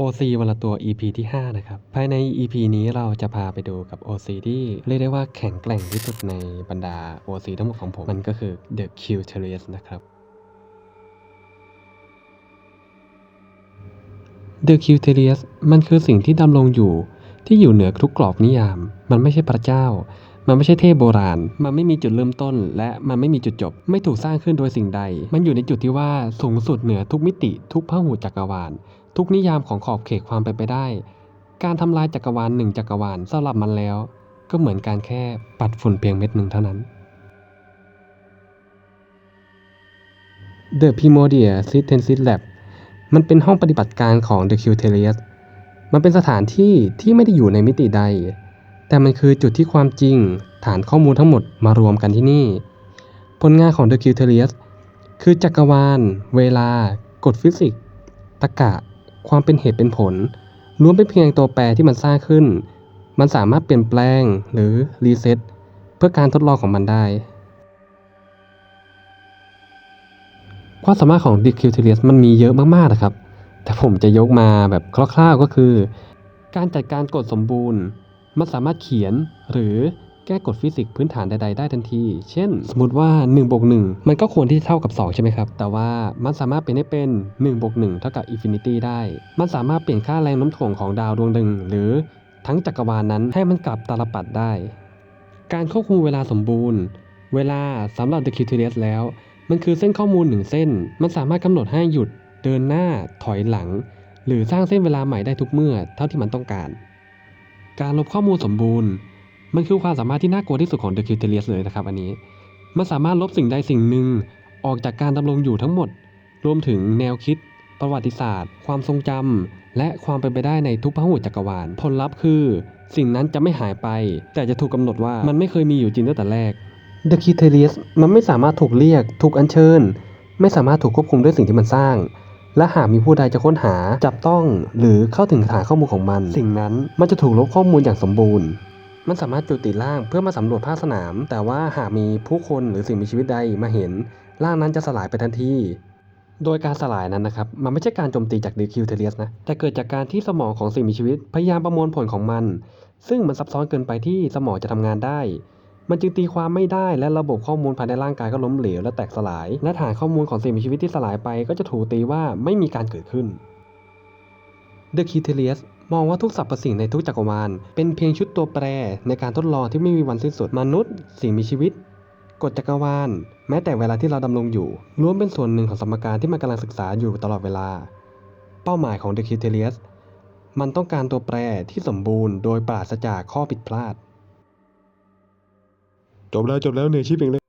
OC วันละตัว EP ที่ 5 นะครับ ภายใน EP นี้เราจะพาไปดูกับ OC ที่เรียกได้ว่าแข็งแกร่งที่สุดในบรรดา OC ทั้งหมดของผม มันก็คือ The Q t e r i e r นะครับ The Q t e r i e r มันคือสิ่งที่ดำรงอยู่ที่อยู่เหนือทุกกรอบนิยาม มันไม่ใช่พระเจ้า มันไม่ใช่เทพโบราณ มันไม่มีจุดเริ่มต้น และมันไม่มีจุดจบ ไม่ถูกสร้างขึ้นโดยสิ่งใด มันอยู่ในจุดที่ว่าสูงสุดเหนือทุกมิติ ทุกพหูจักรวาล ทุกนิยามของขอบเขตความเป็นไปได้ การทำลายจักรวาลหนึ่งจักรวาลสำหรับมันแล้ว ก็เหมือนการแค่ปัดฝุ่นเพียงเม็ดหนึ่งเท่านั้น The Primordia Synthesis Lab มันเป็นห้องปฏิบัติการของ The q t e r r i e r มันเป็นสถานที่ที่ไม่ได้อยู่ในมิติใด แต่มันคือจุดที่ความจริง ฐานข้อมูลทั้งหมดมารวมกันที่นี่ ผลงานของ The q t e r r i e r คือจักรวาล เวลา กฎฟิสิกส์ตรรกะ ความเป็นเหตุเป็นผลล้วนเป็นเพียงตัวแปรที่มันสร้างขึ้น มันสามารถเปลี่ยนแปลงหรือรีเซ็ตเพื่อการทดลองของมันได้ ความสามารถของ d q t e r i e r มันมีเยอะมากๆนะครับ แต่ผมจะยกมาแบบคร่าวๆก็คือ การจัดการกฎสมบูรณ์ มันสามารถเขียนหรือแก้กฎฟิสิกส์พื้นฐานใด ๆ ได้ทันที เช่น สมมติว่า1บวก1มันก็ควรที่จะเท่ากับ 2 ใช่ไหมครับ แต่ว่ามันสามารถเปลี่ยนให้เป็น1บวก1เท่ากับอินฟินิตี้ได้ มันสามารถเปลี่ยนค่าแรงโน้มถ่วงของดาวดวงหนึ่งหรือทั้งจักรวาลนั้นให้มันกลับตาลปัดได้ การควบคุมเวลาสมบูรณ์ เวลาสำหรับ The q t e r i e r แล้ว มันคือเส้นข้อมูลหนึ่งเส้น มันสามารถกำหนดให้หยุด เดินหน้า ถอยหลัง หรือสร้างเส้นเวลาใหม่ได้ทุกเมื่อเท่าที่มันต้องการ การลบข้อมูลสมบูรณ์ มันคือความสามารถที่น่ากลัวที่สุดของ The q t e r i e r เลยนะครับอันนี้ มันสามารถลบสิ่งใดสิ่งหนึ่งออกจากการดำรงอยู่ทั้งหมด รวมถึงแนวคิด ประวัติศาสตร์ ความทรงจำและความเป็นไปได้ในทุกพหุจักรวาล ผลลัพธ์คือ สิ่งนั้นจะไม่หายไป แต่จะถูกกำหนดว่ามันไม่เคยมีอยู่จริงตั้งแต่แรก The k i t e r i e s มันไม่สามารถถูกเรียก ถูกอัญเชิญ ไม่สามารถถูกควบคุมด้วยสิ่งที่มันสร้าง และหากมีผู้ใดจะค้นหาจับต้อง หรือเข้าถึงฐานข้อมูลของมัน สิ่งนั้นมันจะถูกลบข้อมูลอย่างสมบูรณ์มันสามารถจุติร่างเพื่อมาสำรวจภาคสนาม แต่ว่าหากมีผู้คนหรือสิ่งมีชีวิตใดมาเห็น ร่างนั้นจะสลายไปทันที โดยการสลายนั้นนะครับ มันไม่ใช่การโจมตีจากดิคิวเทเลียสนะ แต่เกิดจากการที่สมองของสิ่งมีชีวิต พยายามประมวลผลของมัน ซึ่งมันซับซ้อนเกินไปที่สมองจะทำงานได้ มันจึงตีความไม่ได้และระบบข้อมูลภายในร่างกายก็ล้มเหลวและแตกสลาย และฐานข้อมูลของสิ่งมีชีวิตที่สลายไป ก็จะถูกตีว่าไม่มีการเกิดขึ้น The k i t e r i e s มองว่าทุกสรรพสิ่งในทุกจักรวาล เป็นเพียงชุดตัวแปรในการทดลองที่ไม่มีวันสิ้นสุดมนุษย์ สิ่งมีชีวิตกฎจักรวาล แม้แต่เวลาที่เราดำรงอยู่ล้วนเป็นส่วนหนึ่งของสมการที่มันกำลังศึกษาอยู่ตลอดเวลา เป้าหมายของ The k i t e r i e s มันต้องการตัวแปรที่สมบูรณ์โดยปราศจากข้อผิดพลาด จบแล้วจบแล้วเหนื่อยชิบเองเลย